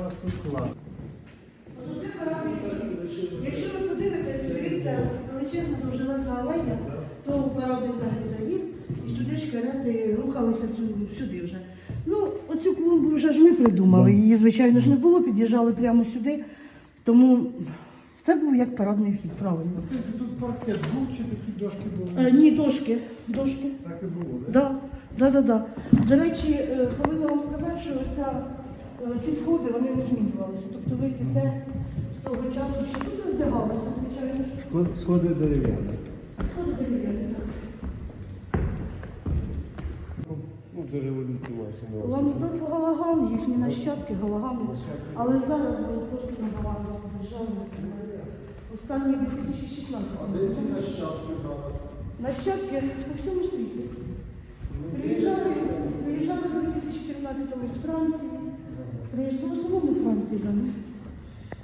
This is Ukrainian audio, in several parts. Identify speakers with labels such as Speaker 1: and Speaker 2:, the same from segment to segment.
Speaker 1: зараз тут клас.
Speaker 2: Якщо ви подивитесь, дивіться, величезна довжелезна алея, то парадний взагалі заїзд, і сюди ж карети рухалися сюди вже. Ну, оцю клумбу вже ж ми придумали. Її, звичайно ж, не було, під'їжджали прямо сюди. Тому це був як парадний вхід, правильно.
Speaker 1: Тут паркет був чи такі дошки були?
Speaker 2: Е, ні, дошки. Дошки.
Speaker 1: Так і було, так?
Speaker 2: Да, да, да, да. До речі, е, повинна вам сказати, що ця, ці сходи вони не змінювалися. Тобто ви йдете з того часу, що тут роздягалися, звичайно.
Speaker 1: Сходи дерев'яні.
Speaker 2: Сходи дерев'яні. так.
Speaker 1: Ну.
Speaker 2: Ламсдорф Галаган, їхні нащадки Галагани. Але зараз вони просто намагалися державно. Останні 2016
Speaker 3: Де ці нащадки зараз?
Speaker 2: Нащадки по всьому світі. Приїжджали, приїжджали в 2014-му з Франції. Приїжджали в основному Франції вони.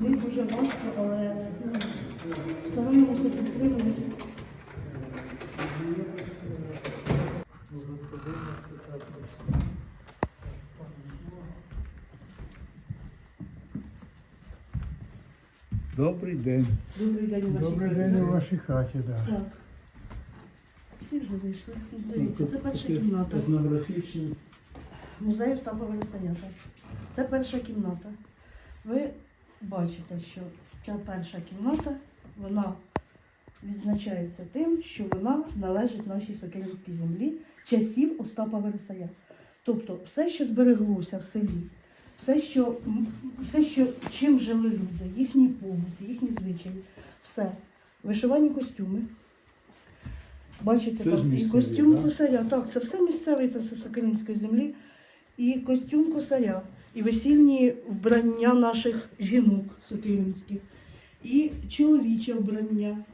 Speaker 2: Їм дуже важко, але ну, стараємося підтримувати.
Speaker 1: Добрий день.
Speaker 2: Добрий день, ваші
Speaker 1: Добрий
Speaker 2: колеги.
Speaker 1: день у вашій хаті, так.
Speaker 2: Так. Всі вже вийшли. Дивіться, це перша кімната.
Speaker 1: Етнографічні.
Speaker 2: Музей Остапа Велесаята. Це перша кімната. Ви бачите, що ця перша кімната, вона відзначається тим, що вона належить нашій Сокирянській землі часів Остапа Вересая. Тобто все, що збереглося в селі, все, що, все, що чим жили люди, їхній побут, їхні звичаї, все. Вишивані костюми. Бачите,
Speaker 1: Теж
Speaker 2: там і костюм
Speaker 1: да?
Speaker 2: косаря. Так, це все місцеве, це все Сокирянської землі. І костюм косаря, і весільні вбрання наших жінок сокирянських, і чоловіче вбрання,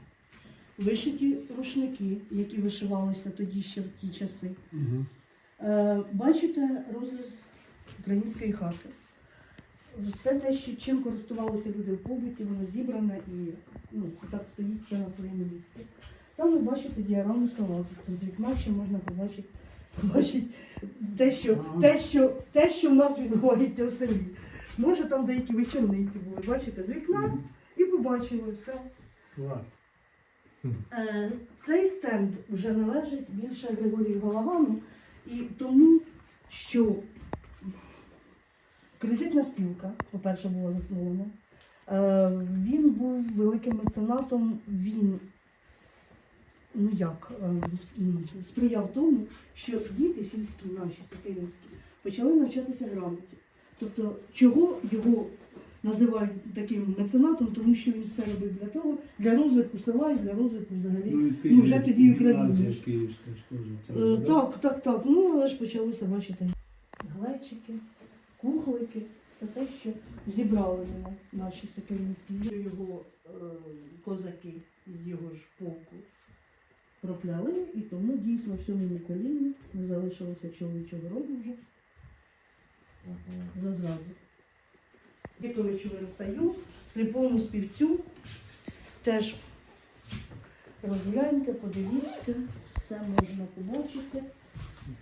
Speaker 2: вишиті рушники, які вишивалися тоді ще в ті часи.
Speaker 1: Угу.
Speaker 2: Бачите розріз української хати. Все те, що чим користувалися люди в побуті, воно зібране і ну, так стоїть все на своєму місці. Там ви бачите діараму села, тобто з вікна ще можна побачити, побачити те, що, те, що, те, що в нас відбувається в селі. Може там деякі вечорниці були, бачите, з вікна і побачили все.
Speaker 1: Клас.
Speaker 2: Е, Цей стенд вже належить більше Григорію Галагану, і тому, що кредитна спілка, по-перше, була заснована. Е, Він був великим меценатом, він ну як, е, м, сприяв тому, що діти сільські, наші сокирянські, почали навчатися грамоті. Тобто, чого його називають таким меценатом, тому що він все робив для того, для розвитку села і для розвитку взагалі. Ну, вже тоді України.
Speaker 1: Київська ж
Speaker 2: Е. Так, так, так. Ну, але ж почалося, бачите, глечики, кухлики. Це те, що зібрали мене наші сокирянські. Його е, козаки з його ж полку пропляли, і тому дійсно в сьомому коліні не залишилося чоловічого роду вже за зраду. Вітовичу Вересаю, сліпому співцю. Теж розгляньте, подивіться, все можна побачити.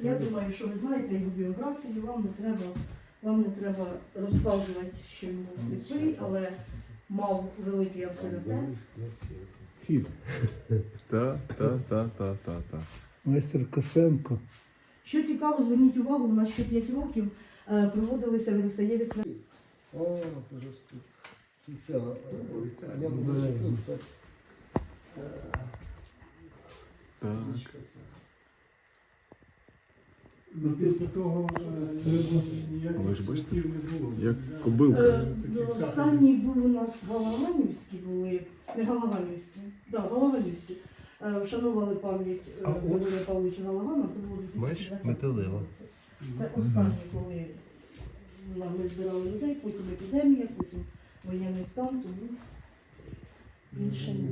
Speaker 2: Я думаю, що ви знаєте його біографію, вам не треба, вам не треба розказувати, що він був сліпий, але мав великий авторитет.
Speaker 1: Хід.
Speaker 4: Та, та, та, та, та, та.
Speaker 1: Майстер Косенко.
Speaker 2: Що цікаво, зверніть увагу, у нас ще 5 років е, проводилися в свята.
Speaker 3: О, це ж це ця. е, Я буду зачепив, е,
Speaker 4: Так.
Speaker 3: стрічка ця.
Speaker 1: Ну, після того е, ніяких святів не було.
Speaker 4: як кобилка.
Speaker 2: Е, Останні були у нас Галаганівські були, не Галаганівські, да, Галаганівські. Е, Вшанували пам'ять
Speaker 1: А от-
Speaker 2: Григорія Павловича Галагана, це було у
Speaker 3: Бач, металево.
Speaker 2: Це останні, коли ми збирали людей, потім епідемія, потім воєнний стан, тому більше ні.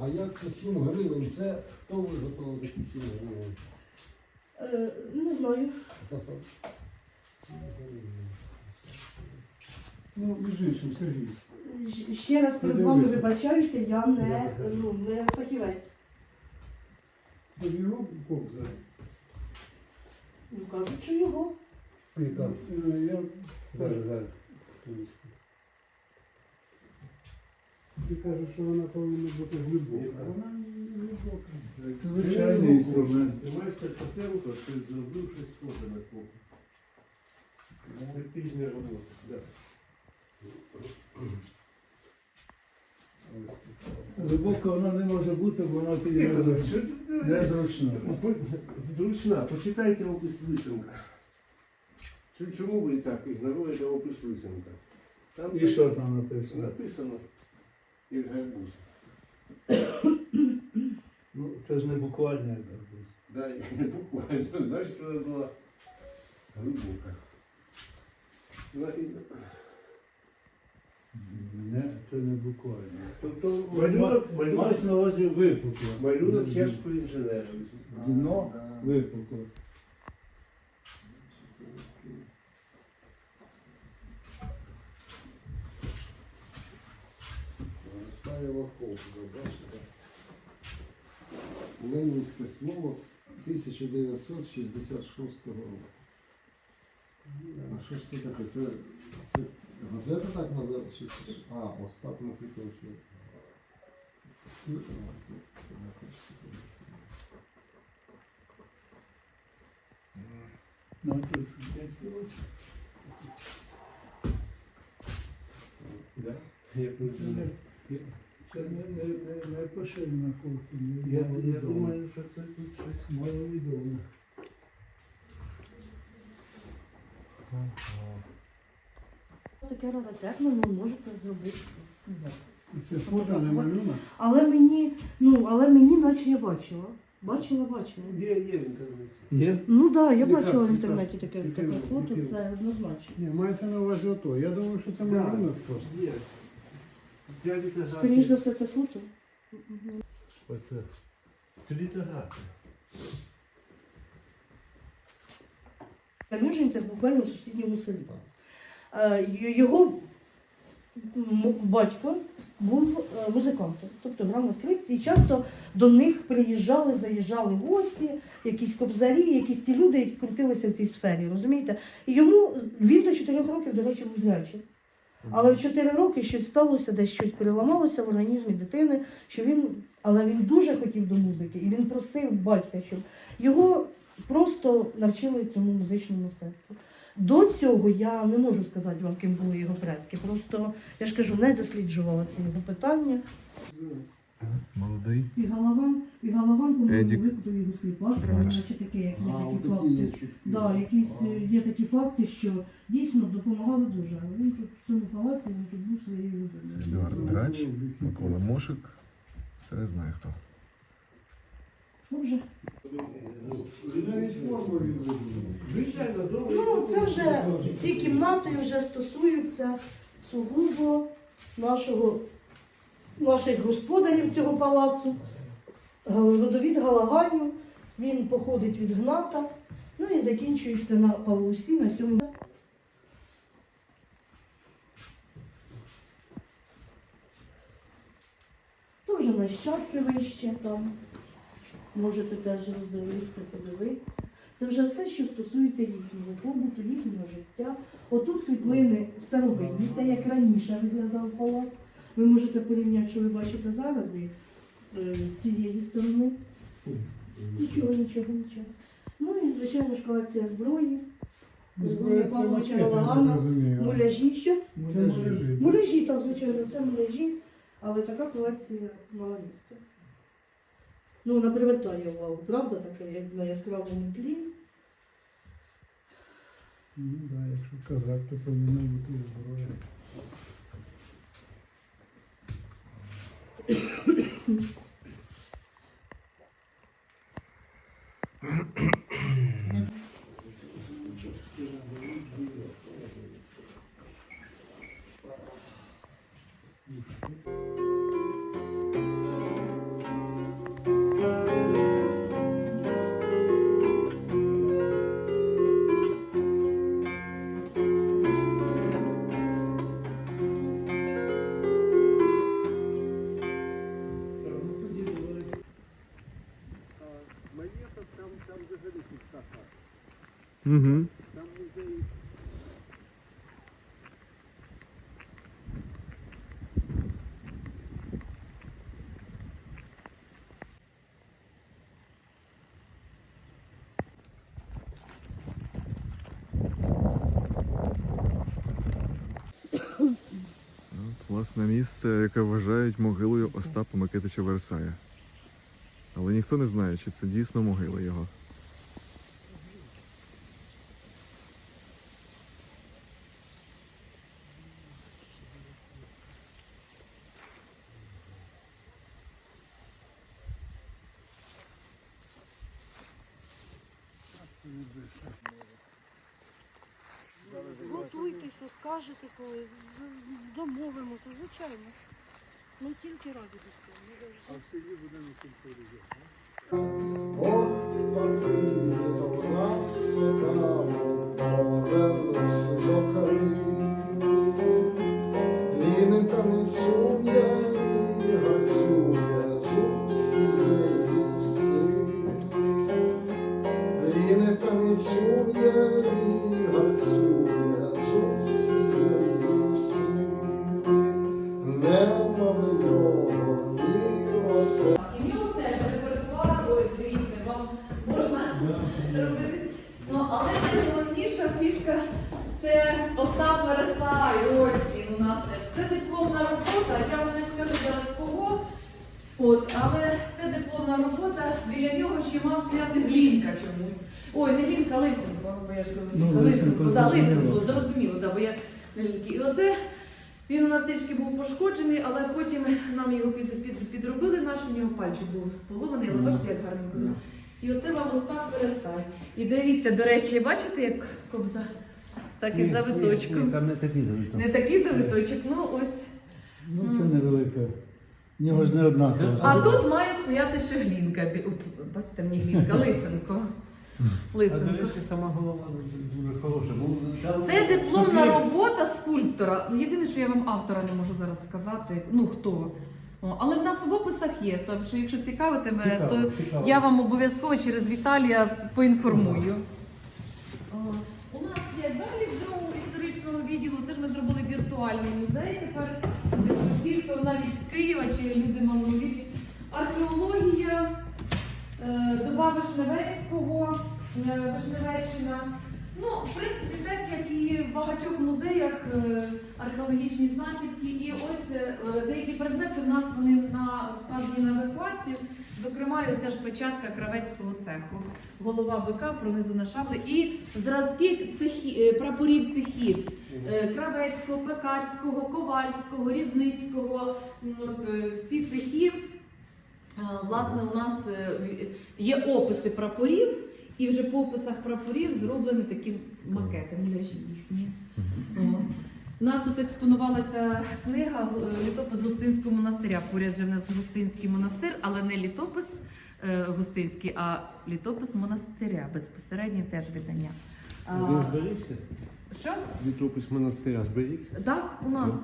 Speaker 3: А як це 7 гривень? Це хто виготовив такі 7 гривень?
Speaker 2: Е, Не знаю.
Speaker 1: Ну, між іншим, Сергій.
Speaker 2: Щ- Ще раз перед вами
Speaker 1: Подивися.
Speaker 2: вибачаюся, я не, ну, не фахівець.
Speaker 1: Це його кобза.
Speaker 2: Ну кажуть, що його.
Speaker 1: Е, Я
Speaker 3: Зараз, зараз.
Speaker 1: Ти кажеш, що вона повинна бути глибока. Вона не глибока.
Speaker 3: Звичайний інструмент.
Speaker 5: Ти майстер Косенко, ти зробив щось схоже на кухню. Це пізня робота. Да.
Speaker 3: Глибоко вона не може бути, бо вона тоді
Speaker 5: Що ти
Speaker 3: незручна.
Speaker 5: Ну, Зручна, почитайте опис лисенка. Чому- Чому ви так ігноруєте опис лисенка? Там
Speaker 3: І що там написано?
Speaker 5: написано, як гарбуз.
Speaker 3: Ну, це ж не буквально як гарбуз.
Speaker 5: Да, і буквально, знаєш, що вона була глибока. Ну,
Speaker 3: Не, це не буквально. Тобто
Speaker 5: Малюнок- малюнок-
Speaker 3: мається на увазі випукло.
Speaker 5: Малюнок чешського інженера.
Speaker 3: Дно випукло.
Speaker 6: Саєва ковза, бачите? Ленінське слово 1966 року. А що ж це таке? Це, це газета так називається? Чи А, Остап Микитович. Ну,
Speaker 3: тут.
Speaker 5: Да? Ви думаєте?
Speaker 3: Це не, не, не, не поширена фото. не
Speaker 5: Я, я думаю, що це тут щось.
Speaker 3: Маловідомо.
Speaker 2: Таке раритетне, ну можете зробити.
Speaker 1: Це фото, не малюнок.
Speaker 2: Але мені, ну, але мені наче я бачила. Бачила, бачила.
Speaker 5: Є, є в інтернеті.
Speaker 3: Є?
Speaker 2: Ну так, да, я
Speaker 1: Яка
Speaker 2: бачила в
Speaker 1: це?
Speaker 2: інтернеті таке,
Speaker 1: Яке?
Speaker 2: таке фото,
Speaker 1: Яке?
Speaker 2: це однозначно.
Speaker 1: Ні, мається на увазі ото. Я думаю, що це малюнок просто.
Speaker 5: Є.
Speaker 2: Скоріше за все, це фото.
Speaker 5: Оце. Це літографія.
Speaker 2: Калюжин це буквально в сусідньому селі. Е, Його батько був е, музикантом, тобто грав на скрипці, і часто до них приїжджали, заїжджали гості, якісь кобзарі, якісь ті люди, які крутилися в цій сфері, розумієте? І йому він до 4 років, до речі, був зрячий. Але в 4 роки щось сталося, десь щось переламалося в організмі дитини, що він, але він дуже хотів до музики, і він просив батька, щоб його просто навчили цьому музичному мистецтву. До цього я не можу сказати вам, ким були його предки. Просто я ж кажу, не досліджувала це його питання.
Speaker 4: Молодий.
Speaker 2: І Галаган, і Галаган, по-моєму,
Speaker 4: Едік.
Speaker 2: викупив його скліпастер,
Speaker 4: Бач.
Speaker 2: наче таке, як є такі факти.
Speaker 6: є.
Speaker 2: Да, якісь е, є такі факти, що дійсно допомагали дуже. Але він тут в цьому палаці він тут був своєю людиною.
Speaker 4: Едуард Драч, Микола Мошик. Це не знаю хто.
Speaker 2: Ну,
Speaker 6: зробив.
Speaker 5: Звичайно, добре.
Speaker 2: Ну, це вже ці кімнати вже стосуються сугубо нашого, наших господарів цього палацу. Родовід Галаганів, він походить від Гната, ну і закінчується на Павлусі, на сьомому. То вже нащадки вище там. Можете теж роздивитися, подивитися. Це вже все, що стосується їхнього побуту, їхнього життя. Отут світлини старовинні, те, як раніше виглядав палац. Ви можете порівняти, що ви бачите зараз і е, з цієї сторони. Нічого, нічого, нічого. Ну і, звичайно ж, колекція зброї, зброя Павловича
Speaker 1: так
Speaker 2: Галагана, муляжі. Що?
Speaker 1: Це муляжі.
Speaker 2: Муляжі, так, звичайно, це муляжі, але така колекція мала місце. Ну, вона привертає увагу, правда, така, як на яскравому тлі.
Speaker 1: Ну, да, якщо казати, то повинна бути зброя.
Speaker 3: Ну,
Speaker 4: Угу. Власне місце, яке вважають могилою Остапа Микитича Версая. Але ніхто не знає, чи це дійсно могила його.
Speaker 2: Готуйтеся, скажете коли, домовимося, звичайно. Ми тільки раді до цього.
Speaker 1: А в селі будемо культурі.
Speaker 3: От такий до нас стало
Speaker 7: робити. Ну, але найголовніша фішка це Остап Вересай. Ось він у нас теж. Це дипломна робота, я вам не скажу зараз кого. От, але це дипломна робота, біля нього ще мав стояти Глінка чомусь. Ой, не Глінка, Лисенко, бо я ж кажу,
Speaker 1: Ну,
Speaker 7: Лисенко,
Speaker 1: Лисенко,
Speaker 7: да. Лисенко, зрозуміло, да, бо я І оце він у нас трішки був пошкоджений, але потім нам його під, під, підробили наш, у нього пальчик був поломаний, але бачите, як гарненько. І оце вам Остап Вересай. І дивіться, до речі, бачите, як кобза? Так і завиточком.
Speaker 1: Там не такий завиток.
Speaker 7: Не такий завиточок, ну ось.
Speaker 1: Ну, це невелика. В нього ж не одна.
Speaker 7: А тут має стояти ще глінка. Бі- Бачите, мені глінка, лисенко. Лисенко.
Speaker 1: сама голова дуже хороша.
Speaker 7: Це дипломна робота скульптора. Єдине, що я вам автора не можу зараз сказати, ну хто. О, Але в нас в описах є, тому що якщо цікавитиме,
Speaker 1: Цікаво,
Speaker 7: то
Speaker 1: цікаво.
Speaker 7: я вам обов'язково через Віталія поінформую. У нас є далі з другого історичного відділу. Це ж ми зробили віртуальний музей. Тепер всі, хто навіть з Києва чи люди маловірні. Археологія, е, доба Вишневецького, е, Вишневеччина. Ну, в принципі, так як і в багатьох музеях е, археологічні знахідки, і ось е, деякі предмети в нас вони на складені на евакуацію. Зокрема, і оця ж печатка кравецького цеху, голова бика пронизана шабли і зразки цехі, е, прапорів цехів кравецького, пекарського, ковальського, різницького. м, От, всі цехи. А, Власне, у нас є описи прапорів, і вже по описах прапорів зроблені такі макети, муляжі їхні. О. У нас тут експонувалася книга е, літопис Гостинського монастиря. Поряд же в нас Гостинський монастир, але не літопис е, Гостинський, а літопис монастиря, безпосередньо теж видання. А,
Speaker 5: Він зберігся?
Speaker 7: Що?
Speaker 5: Літопис монастиря зберігся?
Speaker 7: Так, у нас.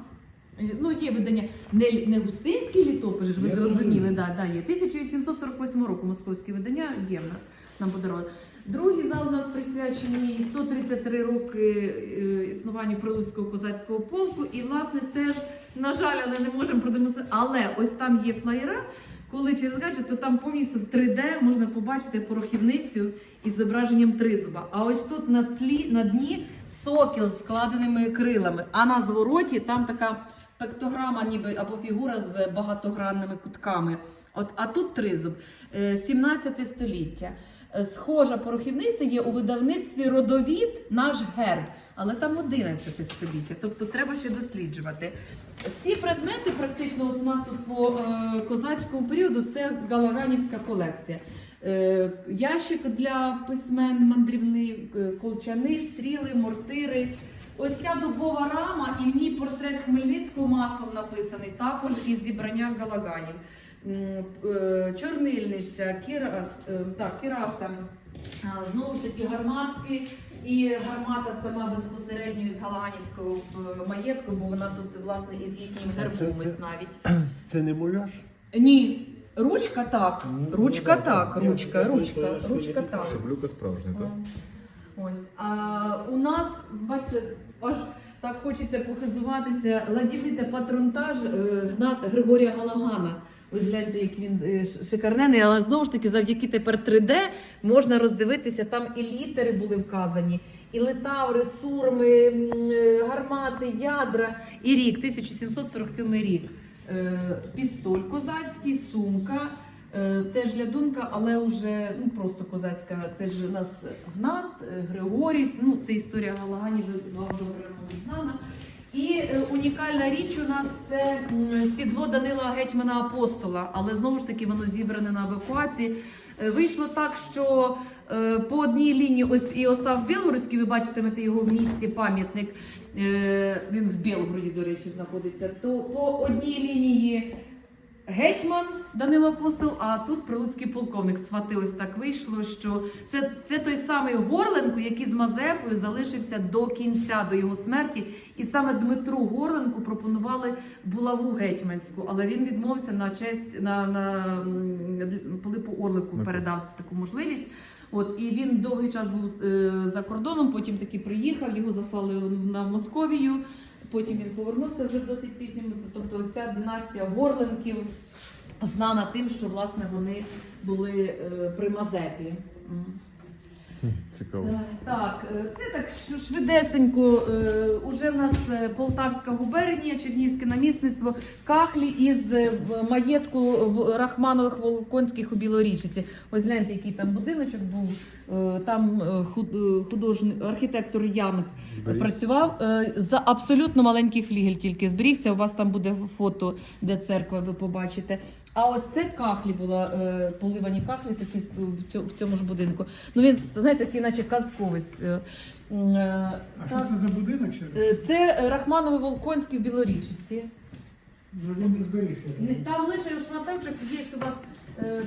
Speaker 7: Е, Ну, є видання не, не густинський літопис, ж ви
Speaker 5: Я
Speaker 7: зрозуміли, да, да, є. 1848 року московське видання є в нас нам подарували. Другий зал у нас присвячений 133 роки е, існуванню Прилуцького козацького полку. І, власне, теж, на жаль, але не можемо продемонструвати. Але ось там є флаєра. Коли через гаджет, то там повністю в 3D можна побачити порохівницю із зображенням тризуба. А ось тут на тлі на дні сокіл з складеними крилами, а на звороті там така пектограма, ніби або фігура з багатогранними кутками. От, а тут тризуб, Е, 17 століття. Е, Схожа порохівниця є у видавництві родовід наш герб, але там 11 століття, тобто треба ще досліджувати. Всі предмети, практично, от у нас тут по е, козацькому періоду, це галаганівська колекція. Е, ящик для письмен мандрівний, е, колчани, стріли, мортири. Ось ця дубова рама, і в ній портрет Хмельницького маслом написаний, також із зібрання галаганів. Е, Чорнильниця, кірас, е, так, кіраса, знову ж таки гарматки. І гармата сама безпосередньо із Галаганівського е, маєтку, бо вона тут власне із їхнім гербом ось навіть.
Speaker 5: Це не муляж?
Speaker 7: Ні, ручка так, ручка так,
Speaker 5: Ні,
Speaker 7: ручка,
Speaker 5: я
Speaker 7: ручка,
Speaker 5: просто
Speaker 7: ручка так.
Speaker 4: Шаблюка справжня, так?
Speaker 7: Ось. А у нас, бачите, аж так хочеться похизуватися. Ладівниця патронтаж Гната Григорія Галагана. Ось гляньте, як він е, шикарнений, але знову ж таки, завдяки тепер 3D можна роздивитися, там і літери були вказані, і летаври, сурми, е, гармати, ядра, і рік, 1747 рік. Е, Пістоль козацький, сумка. Теж лядунка, але вже ну просто козацька. Це ж у нас Гнат, Григорій. Ну це історія Галаганів вам добре знана. І е, унікальна річ у нас це сідло Данила Гетьмана Апостола, але знову ж таки воно зібране на евакуації. Е, Вийшло так, що е, по одній лінії ось і Осав Білгородський, ви бачитимете його в місті пам'ятник. Він в Білгороді, до речі, знаходиться. То по одній лінії гетьман Данило Апостол, а тут прилуцький полковник. Свати ось так вийшло, що це, це той самий Горленко, який з Мазепою залишився до кінця, до його смерті. І саме Дмитру Горленку пропонували булаву гетьманську, але він відмовився на честь на, на м, Пилипу Орлику передав таку можливість. От і він довгий час був е, за кордоном, потім таки приїхав, його заслали на Московію. Потім він повернувся вже досить пізньому. Тобто, ось ця династія Горленків знана тим, що власне вони були е, при Мазепі.
Speaker 4: Цікаво.
Speaker 7: Е, Так, е, це так швидесенько. Уже в нас Полтавська губернія, Чернігівське намісництво, кахлі із маєтку Рахманових Волконських у Білорічиці. Ось гляньте, який там будиночок був. Е, Там е, е, художник, архітектор Янг
Speaker 4: Зберігся?
Speaker 7: працював за абсолютно маленький флігель тільки зберігся. У вас там буде фото, де церква, ви побачите. А ось це кахлі була поливані кахлі, такі в цьому, ж будинку. Ну він знаєте, такий, наче казковий.
Speaker 1: А що це за будинок ще?
Speaker 7: Це Рахманови Волконський в Білорічиці.
Speaker 1: Він не зберігся.
Speaker 7: Там лише шматочок є у вас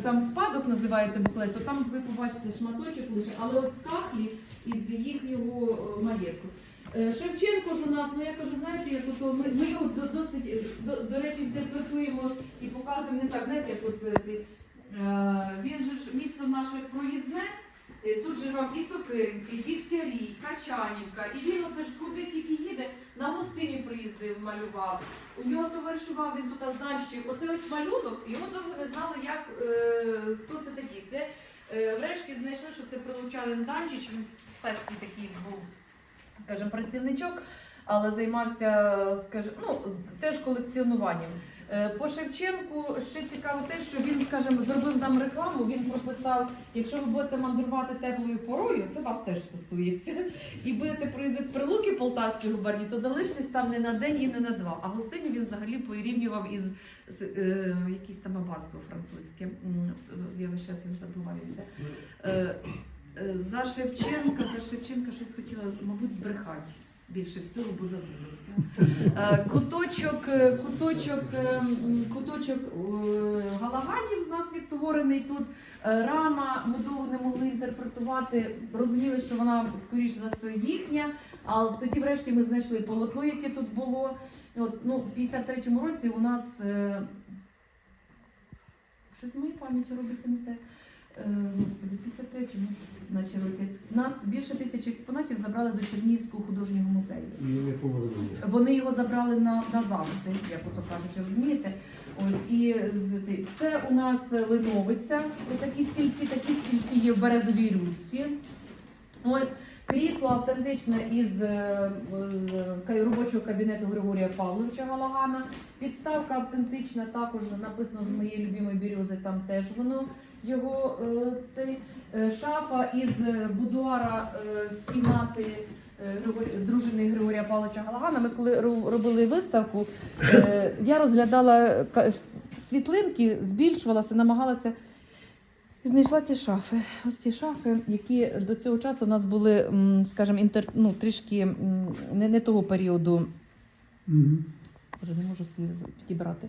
Speaker 7: там спадок називається буклет, то там ви побачите шматочок лише, але ось кахлі із їхнього е, маєтку. Е, Шевченко ж у нас, ну я кажу, знаєте, як ото ми, ми його досить е, до, до речі інтерпретуємо і показуємо не так, знаєте, як от е, е, він же ж місто наше проїзне. Е, Тут же вам і Сокиринки, і Дігтярі, Качанівка, і він оце ж куди тільки їде, на гостині приїздив, малював. У нього товаришував він тут Азданщик. Оце ось малюнок, його довго не знали, як е, хто це такий. Це е, врешті знайшли, що це прилучанин Данчич, він спецький такий був, скажімо, працівничок, але займався, скажімо, ну, теж колекціонуванням. Е, По Шевченку ще цікаво те, що він, скажімо, зробив нам рекламу. Він прописав: якщо ви будете мандрувати теплою порою, це вас теж стосується, і будете проїздити Прилуки Полтавської губернії, то залишитесь там не на день і не на два. А гостині він взагалі порівнював із з, е, якісь там аббатство французьке. Я весь час він забуваюся. Е, е, за Шевченка, за Шевченка щось хотіла, мабуть, збрехати. Більше всього, бо забулася. Е, Куточок, е, куточок, е, куточок Галаганів у нас відтворений тут. Рама ми довго не могли інтерпретувати. Розуміли, що вона скоріше за все їхня. А тоді, врешті, ми знайшли полотно, яке тут було. От, ну, в 53-му році у нас щось з моєю пам'яттю робиться не те. Е, 53-му наче році. Нас більше тисячі експонатів забрали до Чернігівського художнього музею.
Speaker 5: І не повернули.
Speaker 7: Вони його забрали на, назавжди, як ото кажуть, розумієте? Ось і з цей- це у нас линовиця, такі стільці, такі стільці є в березовій рюці. Ось крісло автентичне із е, е, робочого кабінету Григорія Павловича Галагана. Підставка автентична, також написано з моєї любимої бірюзи, там теж воно його е, цей е, шафа із е, будуара з кімнати дружини Григорія Павловича Галагана. Ми коли робили виставку, я розглядала світлинки, збільшувалася, намагалася. І знайшла ці шафи. Ось ці шафи, які до цього часу у нас були, скажімо, інтер, ну, трішки не, не того періоду. Боже, не можу слів підібрати.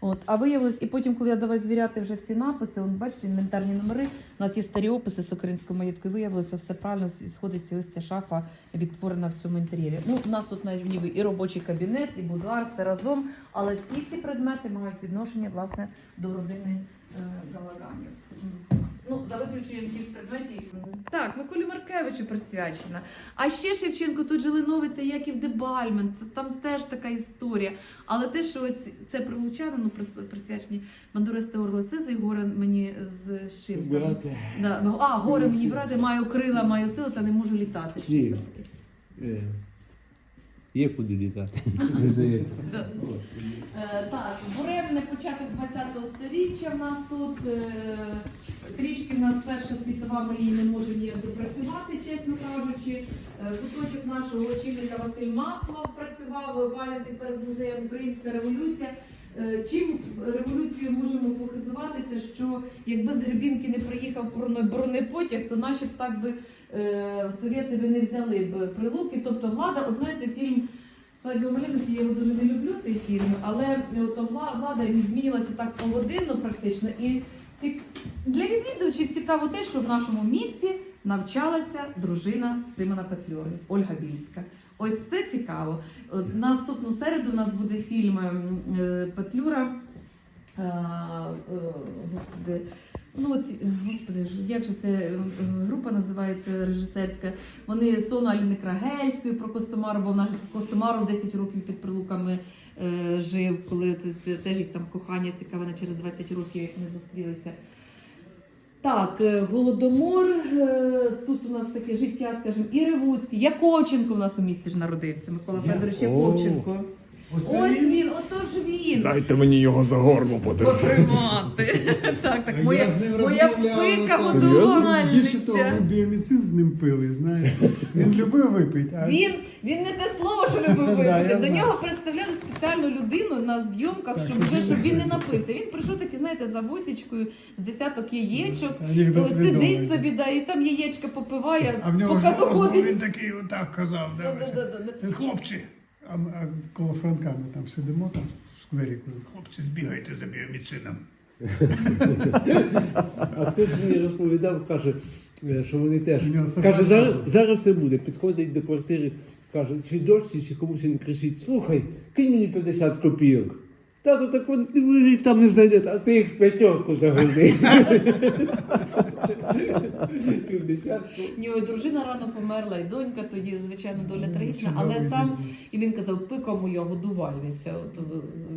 Speaker 7: От, а виявилось, і потім, коли я давай звіряти вже всі написи, он, бачите, інвентарні номери, у нас є старі описи з українського маєтку, і виявилося все правильно, сходиться ось ця шафа відтворена в цьому інтер'єрі. Ну, у нас тут навіть ніби і робочий кабінет, і будуар, все разом, але всі ці предмети мають відношення власне до родини е, Галаганів. Ну, за виключенням тих предметів. Так, Миколі Маркевичу присвячена. А ще Шевченко, тут же Леновиця, Яків Дебальмен. Це там теж така історія. Але те, що ось це прилучанину прис- присвячені Бандуристи Орли Сизи, і горе мені з чим. там?
Speaker 5: Брате.
Speaker 7: Да. ну, А, горе мені брати, маю крила, маю силу, та не можу літати. Щось
Speaker 5: Ні. Є куди літати, здається.
Speaker 7: Е, Так, буремне початок 20-го сторіччя в нас тут. е, Трішки в нас Перша світова, ми її не можемо ніяк допрацювати, чесно кажучи. Е, Куточок нашого очільника Василь Маслов працював, пам'ятник перед музеєм Українська революція. Чим революцією можемо похизуватися, що якби з Гребінки не приїхав бронепотяг, то наші б так би совєти би не взяли б прилуки. Тобто влада, от знаєте, фільм Сладіо Малинок, я його дуже не люблю, цей фільм, але е, то влада він змінювалася так погодинно практично. І ці- для відвідувачів цікаво те, що в нашому місті навчалася дружина Симона Петльори, Ольга Більська. Ось це цікаво. От Наступну середу у нас буде фільм е, Петлюра. е, е, Господи, ну ці, господи, як же це е, група називається режисерська? Вони сон Аліни Крагельської про Костомару, бо вона Костомаров 10 років під прилуками е, жив, коли те- те- теж їх там кохання цікаве на через 20 років, як не зустрілися. Так, е, Голодомор, е, тут у нас таке життя, скажімо, і Ревуцький, Яковченко у нас у місті ж народився, Микола Федорович Яковченко. Ось він, отож він.
Speaker 4: Дайте мені його за горло
Speaker 7: Потримати. Моя,
Speaker 1: я з ним
Speaker 7: моя пика
Speaker 1: отак. Більше того, ми біоміцин з ним пили, знаєш. Він любив випити, а
Speaker 7: Він, він не те слово, що любив
Speaker 1: Да, я
Speaker 7: випити. До
Speaker 1: знаю.
Speaker 7: нього представляли спеціальну людину на зйомках,
Speaker 1: Так,
Speaker 7: щоб вже щоб він не напився. Він прийшов таки, знаєте, за восічкою з десяток яєчок.
Speaker 1: анекдот
Speaker 7: То сидить собі, да, і там яєчка попиває,
Speaker 1: А в нього
Speaker 7: поки
Speaker 1: ж
Speaker 7: доходить.
Speaker 1: він такий отак казав. да. Хлопці, а, а коло Франка ми там сидимо, там в сквері, хлопці, збігайте за біоміцином.
Speaker 5: А хтось мені розповідав, каже, е, що вони теж. Каже, зараз, зараз це буде. Підходить до квартири, каже, свідочці чи комусь він кричить, слухай, кинь мені 50 копійок. Тато так он ви їх там не знайдеш, а ти їх в п'ятерку. Цю десятку.
Speaker 7: В нього дружина рано померла, і донька тоді, звичайно, доля трагічна, але сам і він казав, пика моя годувальниця. От, е,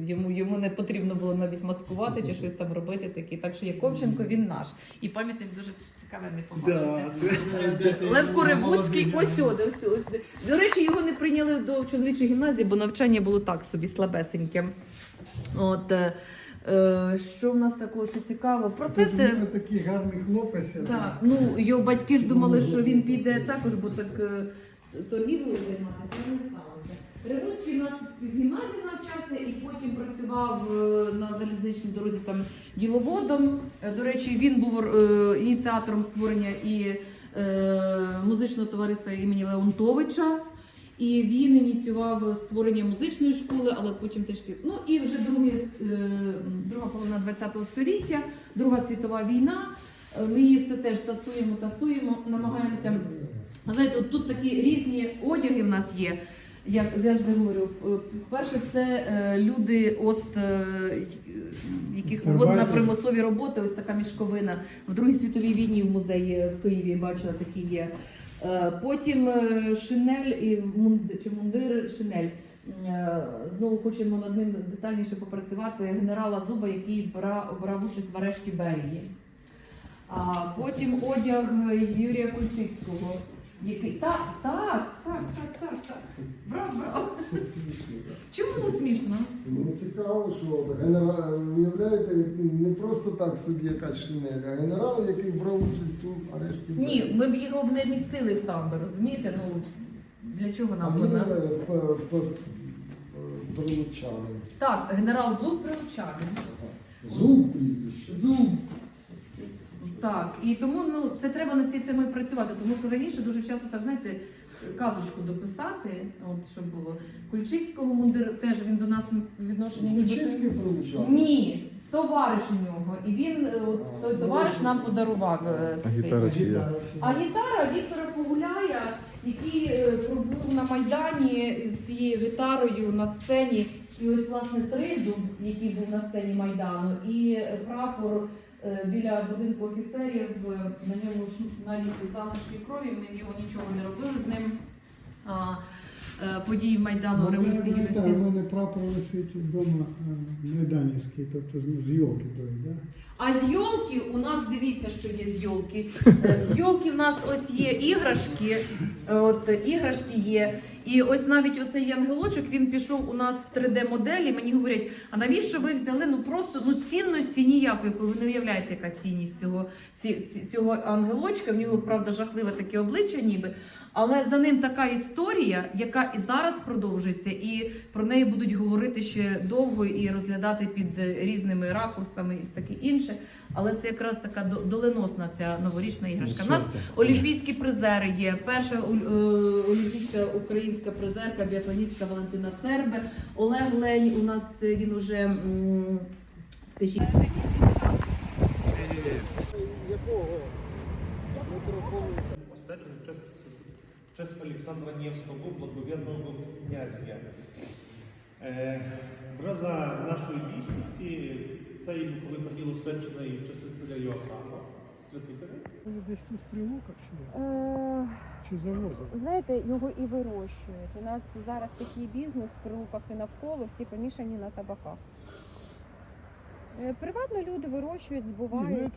Speaker 7: йому, йому не потрібно було навіть маскувати чи щось там робити таке. Так що Яковченко він наш. І пам'ятник дуже цікавий, не побачите. Левко Ревуцький, ось сюди, ось ось. сюди. До речі, його не прийняли до чоловічої гімназії, бо навчання було так собі слабесеньке. От е, е, що в нас такого ще цікаво? Процеси.
Speaker 1: Він такий гарний хлопець. я
Speaker 7: Так,
Speaker 1: думаю.
Speaker 7: ну його батьки ж думали, що він піде також, бо так е, торгівлею займатися, не сталося. Ревуцький у нас в гімназії навчався і потім працював е, на залізничній дорозі там діловодом. Е, До речі, він був е, ініціатором створення і е, музичного товариства імені Леонтовича. І він ініціював створення музичної школи, але потім трішки. Ну і вже друге, друга половина ХХ століття, Друга світова війна. Е, Ми її все теж тасуємо, тасуємо, намагаємося. Знаєте, от тут такі різні одяги в нас є. Як завжди говорю, Е, перше, це е, люди ост, яких вивозили на примусові роботи, ось така мішковина. В Другій світовій війні в музеї в Києві бачила такі є. Е, Потім е, шинель і чи мундир шинель. Е, Знову хочемо над ним детальніше попрацювати генерала Зуба, який брав, участь в арешті Берії. Потім одяг Юрія Кульчицького. Який так, так, так, так, так, так. Браво, браво. Чому смішно?
Speaker 3: Мені цікаво, що генерал, виявляєте, не просто так собі якась шинель, а генерал, який брав участь у арешті.
Speaker 7: Ні, ми б його б не вмістили в тамбур, розумієте? Ну для чого нам вона?
Speaker 3: е, прилучанин.
Speaker 7: Так, генерал Зуб прилучаний.
Speaker 3: Зуб прізвище.
Speaker 7: Зуб. Так, і тому ну це треба над цією темою працювати, тому що раніше дуже часто так знаєте. Казочку дописати, от щоб було Кульчицького мундир теж він до нас відношення ніби
Speaker 3: Чеський прилучанин.
Speaker 7: ні, товариш у нього. І він е, от, той товариш нам подарував е,
Speaker 4: А гітара чи є?
Speaker 7: А гітара Віктора Погуляя, який е, пробув на Майдані з цією гітарою на сцені. І ось власне тризуб, який був на сцені Майдану, і прапор біля будинку офіцерів. е, На ньому ж навіть залишки крові. Ми його нічого не робили з ним. А, е, події Майдану
Speaker 1: Ну,
Speaker 7: Революції
Speaker 1: знаєте, У мене прапор висить вдома е, майданівський, тобто з йолки тої, да?
Speaker 7: А з йолки у нас дивіться, що є з йолки. Е, З йолки в нас ось є іграшки. е, От е, іграшки є. І ось навіть оцей ангелочок він пішов у нас в 3D-моделі. Мені говорять, а навіщо ви взяли? Ну просто ну цінності ніякої, ви не уявляєте, яка цінність цього, ці, цього ангелочка. В нього правда жахливе таке обличчя, ніби. Але за ним така історія, яка і зараз продовжується, і про неї будуть говорити ще довго і розглядати під е, різними ракурсами і таке інше. Але це якраз така доленосна ця новорічна іграшка. У нас олімпійські призери є. Перша е, олімпійська українська призерка, біатлоністка Валентина Цербер, Олег Лень. У нас е, він уже скажіть.
Speaker 8: в честь Олександра Невського, благовірного князя. Е, вже за нашої дійсності цей був поділ освячений в часи Киля Йосафа, святителя.
Speaker 1: Десь тут в прилуках чи, де?
Speaker 9: Е,
Speaker 1: чи завозили?
Speaker 9: знаєте, його і вирощують. У нас зараз такий бізнес в прилуках і навколо, всі помішані на табаках. Е, Приватно люди вирощують,
Speaker 1: Ні,
Speaker 9: збувають.
Speaker 1: знаєте,